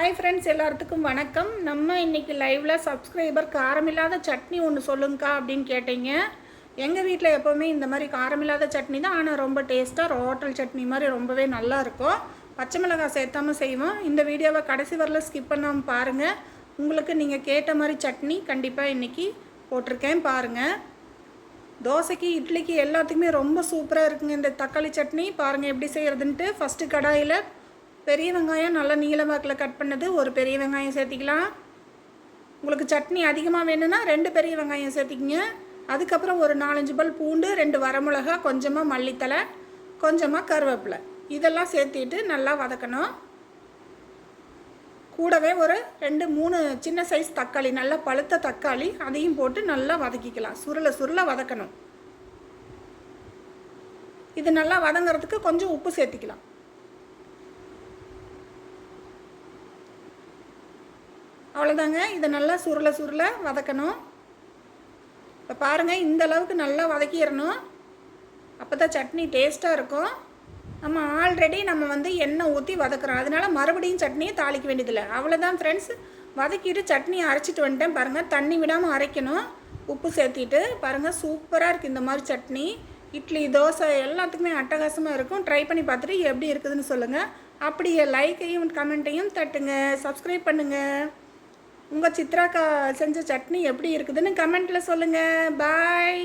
Hi friends எல்லாத்துக்கும் வணக்கம். நம்ம இன்றைக்கி லைவில் சப்ஸ்கிரைபர் காரமில்லாத சட்னி ஒன்று சொல்லுங்கக்கா அப்படின்னு கேட்டீங்க. எங்கள் வீட்டில் எப்போவுமே இந்த மாதிரி காரமில்லாத சட்னி தான். ஆனால் ரொம்ப டேஸ்ட்டாக ஹோட்டல் சட்னி மாதிரி ரொம்பவே நல்லாயிருக்கும் பச்சை மிளகாய் சேர்த்தாம செய்வோம். இந்த வீடியோவை கடைசி வரல ஸ்கிப் பண்ணாமல் பாருங்கள் உங்களுக்கு நீங்கள் கேட்ட மாதிரி சட்னி கண்டிப்பாக இன்றைக்கி போட்டிருக்கேன் பாருங்கள் தோசைக்கு இட்லிக்கு எல்லாத்துக்குமே ரொம்ப சூப்பராக இருக்குங்க இந்த தக்காளி சட்னி. பாருங்கள் எப்படி செய்கிறதுன்ட்டு ஃபஸ்ட்டு கடாயில் பெரிய வெங்காயம் நல்லா நீல வாக்கில் கட் பண்ணது ஒரு பெரிய வெங்காயம் சேர்த்திக்கலாம். உங்களுக்கு சட்னி அதிகமாக வேணும்னா ரெண்டு பெரிய வெங்காயம் சேர்த்திக்கிங்க. அதுக்கப்புறம் ஒரு நாலஞ்சு பல் பூண்டு ரெண்டு வரமிளகா கொஞ்சமாக மல்லித்தலை கொஞ்சமாக கருவேப்பிலை. இதெல்லாம் சேர்த்திட்டு நல்லா வதக்கணும். கூடவே ஒரு ரெண்டு மூணு சின்ன சைஸ் தக்காளி நல்லா பழுத்த தக்காளி அதையும் போட்டு நல்லா வதக்கிக்கலாம். சுருளை சுருளை வதக்கணும். இது நல்லா வதங்கிறதுக்கு கொஞ்சம் உப்பு சேர்த்திக்கலாம். அவ்வளோதாங்க இதை நல்லா சுருள சுருள வதக்கணும். இப்போ பாருங்கள் இந்த அளவுக்கு நல்லா வதக்கிடணும். அப்போ தான் சட்னி டேஸ்ட்டாக இருக்கும். நம்ம ஆல்ரெடி நம்ம வந்து எண்ணெய் ஊற்றி வதக்குறோம். அதனால மறுபடியும் சட்னியை தாளிக்க வேண்டியதில்லை. அவ்வளோதான் ஃப்ரெண்ட்ஸ் வதக்கிட்டு சட்னியை அரைச்சிட்டு வந்துட்டேன் பாருங்கள் தண்ணி விடாமல் அரைக்கணும். உப்பு சேர்த்திட்டு பாருங்கள் சூப்பராக இருக்குது இந்த மாதிரி சட்னி. இட்லி தோசை எல்லாத்துக்குமே அட்டகாசமாக இருக்கும். ட்ரை பண்ணி பார்த்துட்டு எப்படி இருக்குதுன்னு சொல்லுங்கள் அப்படியே லைக்கையும் கமெண்ட்டையும் தட்டுங்க. சப்ஸ்கிரைப் பண்ணுங்கள் உங்கள் சித்ராக்கா செஞ்ச சட்னி எப்படி இருக்குதுன்னு கமெண்ட்டில் சொல்லுங்கள் பாய்